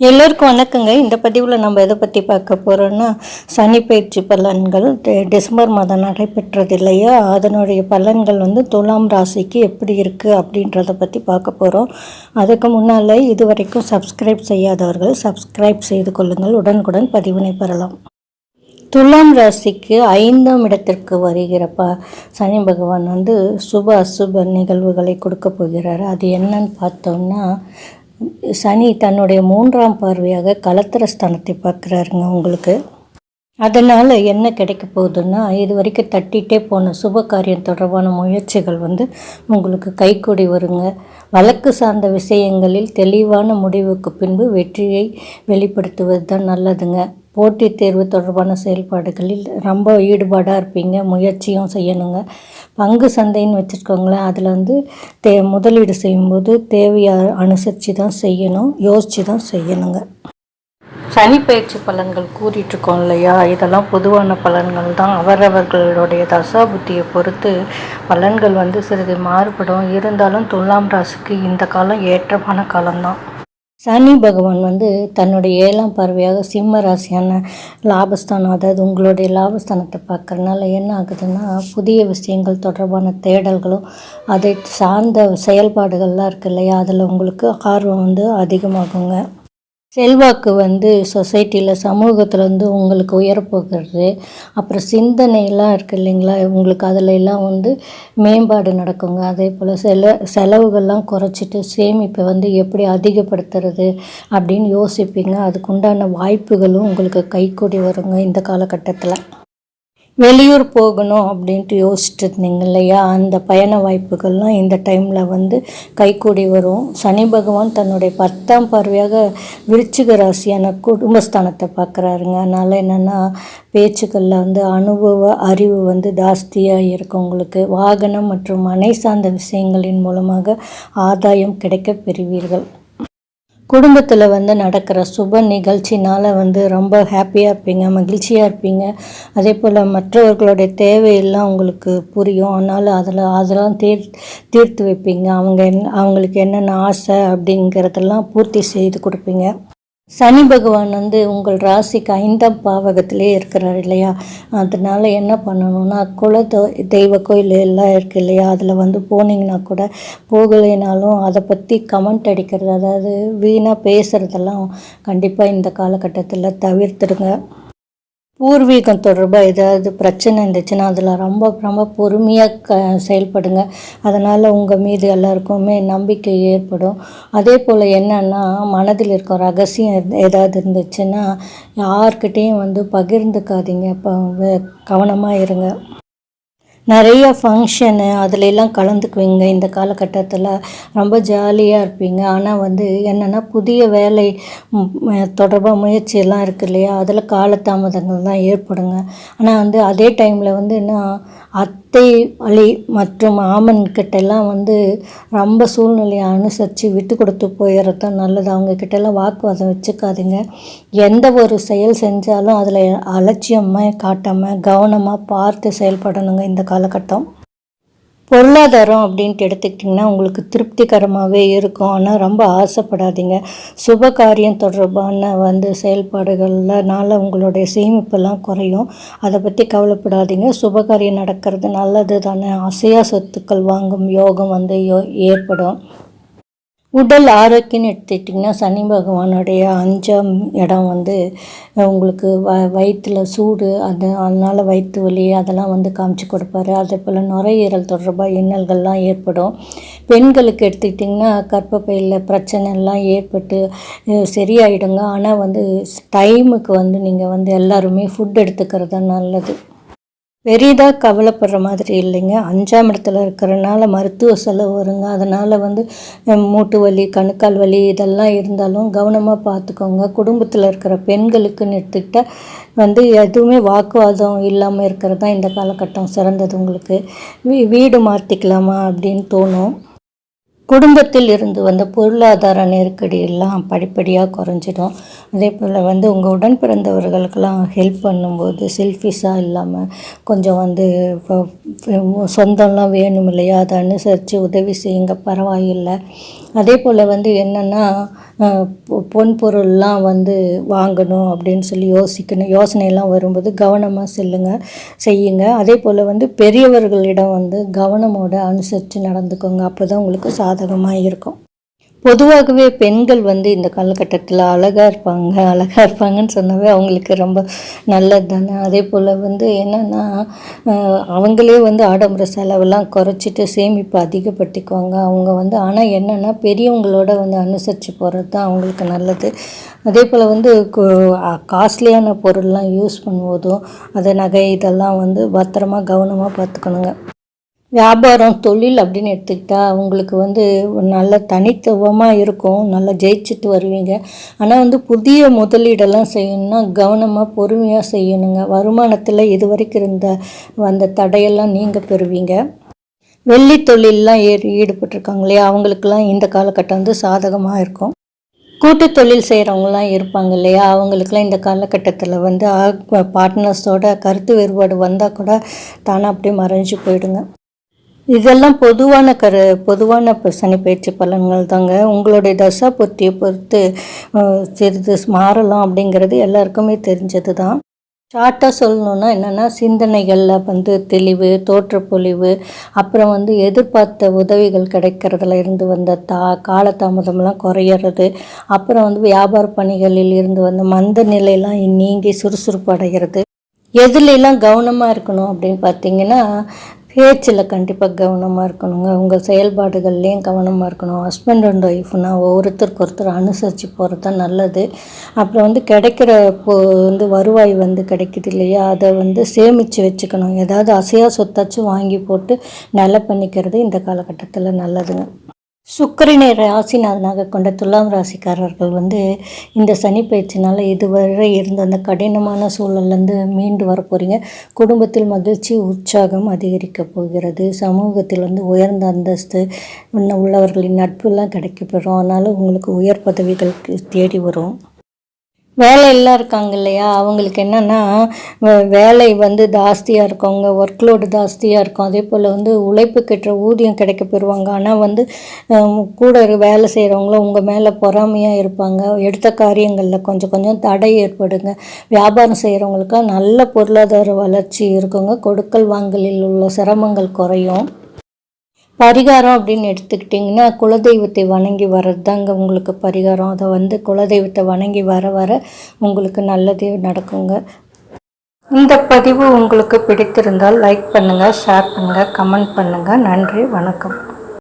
எல்லோருக்கும் வணக்கங்க. இந்த பதிவில் நம்ம எதை பற்றி பார்க்க போகிறோன்னா சனி பயிற்சி பலன்கள் டிசம்பர் மாதம் நடைபெற்றது இல்லையா? அதனுடைய பலன்கள் வந்து துலாம் ராசிக்கு எப்படி இருக்குது அப்படின்றத பற்றி பார்க்க போகிறோம் அதுக்கு முன்னால் இதுவரைக்கும் சப்ஸ்கிரைப் செய்யாதவர்கள் சப்ஸ்கிரைப் செய்து கொள்ளுங்கள். உடனுக்குடன் பதிவினை பெறலாம். துலாம் ராசிக்கு ஐந்தாம் இடத்திற்கு வருகிற ப சனி பகவான் வந்து சுப அசுப நிகழ்வுகளை கொடுக்க போகிறார். அது என்னன்னு பார்த்தோம்னா சனி தன்னுடைய மூன்றாம் பார்வையாக கலத்திர ஸ்தானத்தை பார்க்குறாருங்க உங்களுக்கு. அதனால் என்ன கிடைக்க போகுதுன்னா இது வரைக்கும் தட்டிகிட்டே போன சுப காரியம் தொடர்பான முயற்சிகள் வந்து உங்களுக்கு கைக்கூடி வருங்க. வழக்கு சார்ந்த விஷயங்களில் தெளிவான முடிவுக்கு பின்பு வெற்றியை வெளிப்படுத்துவது தான் நல்லதுங்க. போட்டித் தேர்வு தொடர்பான செயல்பாடுகளில் ரொம்ப ஈடுபாடாக இருப்பீங்க முயற்சியும் செய்யணுங்க. பங்கு சந்தைன்னு வச்சுருக்கோங்களேன் அதில் வந்து தே முதலீடு செய்யும்போது தேவையை அனுசரித்து தான் செய்யணும் யோசித்து தான் செய்யணுங்க. சனி பயிற்சி பலன்கள் கூறிட்டு இருக்கோம் இல்லையா? இதெல்லாம் பொதுவான பலன்கள் தான். அவரவர்களுடைய தசாபுத்தியை பொறுத்து பலன்கள் வந்து சிறிது மாறுபடும். இருந்தாலும் துலாம் ராசிக்கு இந்த காலம் ஏற்றமான காலம்தான். சனி பகவான் வந்து தன்னுடைய ஏழாம் பார்வையாக சிம்ம ராசியான லாபஸ்தானம் அதாவது உங்களுடைய லாபஸ்தானத்தை பார்க்குறதுனால என்ன ஆகுதுன்னா புதிய விஷயங்கள் தொடர்பான தேடல்களும் அதை சார்ந்த செயல்பாடுகள்லாம் இருக்கு இல்லையா? அதில் உங்களுக்கு ஆர்வம் வந்து அதிகமாகுங்க. செல்வாக்கு வந்து சொசைட்டியில் சமூகத்தில் வந்து உங்களுக்கு உயரப்போகிறது அப்புறம் சிந்தனையெல்லாம் இருக்குது இல்லைங்களா? உங்களுக்கு அதில் எல்லாம் வந்து மேம்பாடு நடக்குங்க. அதே போல் செல செலவுகள்லாம் குறைச்சிட்டு சேமிப்பை வந்து எப்படி அதிகப்படுத்துறது அப்படின்னு யோசிப்பீங்க. அதுக்குண்டான வாய்ப்புகளும் உங்களுக்கு கைகூடி வருங்க இந்த காலகட்டத்தில். வெளியூர் போகணும் அப்படின்ட்டு யோசிச்சுட்டு இருந்தீங்க இல்லையா? அந்த பயண வாய்ப்புகள்லாம் இந்த டைமில் வந்து கைக்கூடி வரும். சனி பகவான் தன்னுடைய பத்தாம் பார்வையாக விருச்சிக ராசியான குடும்பஸ்தானத்தை பார்க்குறாருங்க. அதனால் என்னென்னா பேச்சுக்களில் வந்து அனுபவ அறிவு வந்து ஜாஸ்தியாக இருக்கும் உங்களுக்கு. வாகனம் மற்றும் மனை சார்ந்த விஷயங்களின் மூலமாக ஆதாயம் கிடைக்க பெறுவீர்கள். குடும்பத்தில் வந்து நடக்கிற சுப நிகழ்ச்சினால் வந்து ரொம்ப ஹாப்பியாக இருப்பீங்க மகிழ்ச்சியாக இருப்பீங்க. அதே போல் மற்றவர்களுடைய தேவையெல்லாம் உங்களுக்கு புரியும். ஆனால் அதில் அதெல்லாம் தீர் தீர்த்து வைப்பீங்க. அவங்க என்ன அவங்களுக்கு என்னென்ன ஆசை அப்படிங்கிறதெல்லாம் பூர்த்தி செய்து கொடுப்பீங்க. சனி பகவான் வந்து உங்கள் ராசிக்கு ஐந்தாம் பாவகத்திலே இருக்கிறார் இல்லையா? அதனால் என்ன பண்ணணும்னா குல தெய்வ கோயில் எல்லாம் இருக்கு இல்லையா? அதில் வந்து போனீங்கன்னா கூட போகலைனாலும் அதை பற்றி கமெண்ட் அடிக்கிறது அதாவது வீணாக பேசுகிறதெல்லாம் கண்டிப்பாக இந்த காலகட்டத்தில் தவிர்த்துடுங்க. பூர்வீகம் தொடர்பாக ஏதாவது பிரச்சனை இருந்துச்சுன்னா அதில் ரொம்ப ரொம்ப பொறுமையாக க செயல்படுங்க. அதனால் உங்கள் மீது எல்லாருக்குமே நம்பிக்கை ஏற்படும். அதே போல் என்னன்னா மனதில் இருக்க ரகசியம் ஏதாவது இருந்துச்சுன்னா யார்கிட்டேயும் வந்து பகிர்ந்துக்காதீங்க. இப்போ கவனமாக இருங்க. நிறைய ஃபங்க்ஷனு அதுல எல்லாம் கலந்துக்குவீங்க. இந்த காலகட்டத்தில் ரொம்ப ஜாலியாக இருப்பீங்க. ஆனால் வந்து என்னென்னா புதிய வேலை தொடர்பாக முயற்சியெல்லாம் இருக்குது இல்லையா? அதில் காலதாமதங்கள் தான் ஏற்படுங்க. ஆனால் வந்து அதே டைமில் வந்து என்ன அத் அத்தை வழி மற்றும் ஆமன் கிட்ட எல்லாம் வந்து ரொம்ப சூழ்நிலையை அனுசரித்து விட்டு கொடுத்து போயிடுறது தான் நல்லது. அவங்க கிட்ட எல்லாம் வாக்குவாதம் வச்சுக்காதுங்க. எந்த ஒரு செயல் செஞ்சாலும் அதில் அலட்சியமாக காட்டாமல் கவனமாக பார்த்து செயல்படணுங்க இந்த காலகட்டம். பொருளாதாரம் அப்படின்ட்டு எடுத்துக்கிட்டிங்கன்னா உங்களுக்கு திருப்திகரமாகவே இருக்கும். ஆனால் ரொம்ப ஆசைப்படாதீங்க. சுப காரியம் தொடர்பான வந்து செயல்பாடுகள்னால உங்களுடைய சேமிப்பெல்லாம் குறையும். அதை பற்றி கவலைப்படாதீங்க. சுப காரியம் நடக்கிறது நல்லது தானே அசையா சொத்துக்கள் வாங்கும் யோகம் வந்து யோ ஏற்படும். உடல் ஆரோக்கியம்னு எடுத்துக்கிட்டிங்கன்னா சனி பகவானுடைய அஞ்சாம் இடம் வந்து உங்களுக்கு வ வயிற்றில் சூடு அது அதனால் வயிற்று வலி அதெல்லாம் வந்து காமிச்சு கொடுப்பாரு. அதே போல் நுரையீரல் தொடர்பாக இன்னல்கள்லாம் ஏற்படும். பெண்களுக்கு எடுத்துக்கிட்டிங்கன்னா கர்ப்பப்பையில் பிரச்சனைலாம் ஏற்பட்டு சரியாயிடுங்க. ஆனால் வந்து டைமுக்கு வந்து நீங்கள் வந்து எல்லாருமே ஃபுட் எடுத்துக்கிறது நல்லது. பெரிதாக கவலைப்படுற மாதிரி இல்லைங்க. அஞ்சாம் இடத்துல இருக்கிறனால மருத்துவ செலவு வருங்க. அதனால் வந்து மூட்டு வலி கணுக்கால் வலி இதெல்லாம் இருந்தாலும் கவனமாக பார்த்துக்கோங்க குடும்பத்தில் இருக்கிற பெண்களுக்குன்னு எடுத்துக்கிட்டால் வந்து எதுவுமே வாக்குவாதம் இல்லாமல் இருக்கிறது தான் இந்த காலகட்டம் சிறந்தது உங்களுக்கு. வீ வீடு மாற்றிக்கலாமா அப்படின்னு தோணும். குடும்பத்தில் இருந்து வந்த பொருளாதார நெருக்கடி எல்லாம் படிப்படியாக குறைஞ்சிடும். அதே போல் வந்து உங்கள் உடன் பிறந்தவர்களுக்கெல்லாம் ஹெல்ப் பண்ணும்போது செல்ஃபிஷாக இல்லாமல் கொஞ்சம் வந்து இப்போ சொந்தம்லாம் வேணும் இல்லையா? அதை அனுசரித்து உதவி செய்யுங்க. பரவாயில்லை. அதே போல் வந்து என்னென்னா பொன் பொருள்லாம் வந்து வாங்கணும் அப்படின்னு சொல்லி யோசிக்கணும். யோசனையெல்லாம் வரும்போது கவனமாக செல்லுங்க செய்யுங்க. அதே போல் வந்து பெரியவர்களிடம் வந்து கவனமோட அனுசரித்து நடந்துக்கோங்க. அப்போ தான் உங்களுக்கு சாதகமாக இருக்கும். பொதுவாகவே பெண்கள் வந்து இந்த காலகட்டத்தில் அழகாக இருப்பாங்க அழகாக இருப்பாங்கன்னு சொன்னாவே அவங்களுக்கு ரொம்ப நல்லது தானே. அதே போல் வந்து என்னென்னா அவங்களே வந்து ஆடம்பர செலவெல்லாம் குறைச்சிட்டு சேமிப்பு அதிகப்படுத்திக்குவாங்க. அவங்க வந்து ஆனால் என்னென்னா பெரியவங்களோட வந்து அனுசரித்து போகிறது தான் அவங்களுக்கு நல்லது. அதே போல் வந்து காஸ்ட்லியான பொருள்லாம் யூஸ் பண்ணுவதும் அதை நகை இதெல்லாம் வந்து பத்திரமா கவனமாக பார்த்துக்கணுங்க. வியாபாரம் தொழில் அப்படின்னு எடுத்துக்கிட்டால் அவங்களுக்கு வந்து நல்ல தனித்துவமாக இருக்கும். நல்லா ஜெயிச்சுட்டு வருவீங்க. ஆனால் வந்து புதிய முதலீடெல்லாம் செய்யணும்னா கவனமாக பொறுமையாக செய்யணுங்க. வருமானத்தில் இது வரைக்கும் இருந்த அந்த தடையெல்லாம் நீங்கள் பெறுவீங்க. வெள்ளி தொழிலெலாம் ஏறி ஈடுபட்டிருக்காங்க இல்லையா? அவங்களுக்கெல்லாம் இந்த காலகட்டம் வந்து சாதகமாக இருக்கும். கூட்டு தொழில் செய்கிறவங்களாம் இருப்பாங்க இல்லையா? அவங்களுக்குலாம் இந்த காலகட்டத்தில் வந்து பார்ட்னர்ஸோட கருத்து வேறுபாடு வந்தால் கூட தானாக அப்படியே மறைஞ்சு போயிடுங்க. இதெல்லாம் பொதுவான கரு பொதுவான சனி பயிற்சி பலன்கள் தாங்க உங்களுடைய தசா புத்தியை பொறுத்து சிறிது மாறலாம் அப்படிங்கிறது எல்லாருக்குமே தெரிஞ்சது தான் ஷார்ட்டாக சொல்லணுன்னா என்னென்னா சிந்தனைகளில் வந்து தெளிவு தோற்றப்பொழிவு அப்புறம் வந்து எதிர்பார்த்த உதவிகள் கிடைக்கிறதுல இருந்து வந்த தா காலதாமதம்லாம் குறையிறது அப்புறம் வந்து வியாபார பணிகளில் இருந்து வந்த மந்த நிலையெல்லாம் நீங்கி சுறுசுறுப்பு அடைகிறது எதுலெல்லாம் கவனமாக இருக்கணும் அப்படின்னு பார்த்தீங்கன்னா பேச்சில் கண்டிப்பாக கவனமாக இருக்கணுங்க. உங்கள் செயல்பாடுகள்லேயும் கவனமாக இருக்கணும். ஹஸ்பண்ட் அண்ட் ஒய்ஃப்னா ஒருத்தருக்கு ஒருத்தர் அனுசரித்து போகிறது தான் நல்லது. அப்புறம் வந்து கிடைக்கிற இப்போ வந்து வருவாய் வந்து கிடைக்குது இல்லையா? அதை வந்து சேமித்து வச்சுக்கணும். ஏதாவது அசையா சொத்தாச்சும் வாங்கி போட்டு நல்ல பண்ணிக்கிறது இந்த காலகட்டத்தில் நல்லதுங்க. சுக்கரனை ராசிநாதனாக கொண்ட துலாம் ராசிக்காரர்கள் வந்து இந்த சனி பயிற்சினால் இதுவரை இருந்த அந்த கடினமான சூழல்லேருந்து மீண்டு வர போகிறீங்க குடும்பத்தில் மகிழ்ச்சி உற்சாகம் அதிகரிக்க போகிறது. சமூகத்தில் வந்து உயர்ந்த அந்தஸ்து இன்னும் உள்ளவர்களின் நட்புலாம் கிடைக்கப்பெறும். அதனால் உங்களுக்கு உயர் பதவிகளுக்கு தேடி வரும். வேலையெல்லாம் இருக்காங்க இல்லையா? அவங்களுக்கு என்னென்னா வேலை வந்து ஜாஸ்தியாக இருக்கவங்க ஒர்க் லோடு ஜாஸ்தியாக இருக்கும். அதே போல் வந்து உழைப்புக்கேற்ற ஊதியம் கிடைக்க பெறுவாங்க ஆனால் வந்து கூட வேலை செய்கிறவங்களும் உங்கள் மேலே பொறாமையாக இருப்பாங்க. எடுத்த காரியங்களில் கொஞ்சம் கொஞ்சம் தடை ஏற்படுங்க. வியாபாரம் செய்கிறவங்களுக்கு நல்ல பொருளாதார வளர்ச்சி இருக்குங்க. கொடுக்கல் வாங்கலில் உள்ள சிரமங்கள் குறையும். பரிகாரம் அப்படின்னு எடுத்துக்கிட்டிங்கன்னா குலதெய்வத்தை வணங்கி வர்றது தாங்க உங்களுக்கு பரிகாரம். அதை வந்து குலதெய்வத்தை வணங்கி வர வர உங்களுக்கு நல்லதே நடக்குங்க. இந்த பதிவு உங்களுக்கு பிடித்திருந்தால் லைக் பண்ணுங்கள் ஷேர் பண்ணுங்கள் கமெண்ட் பண்ணுங்கள் நன்றி வணக்கம்.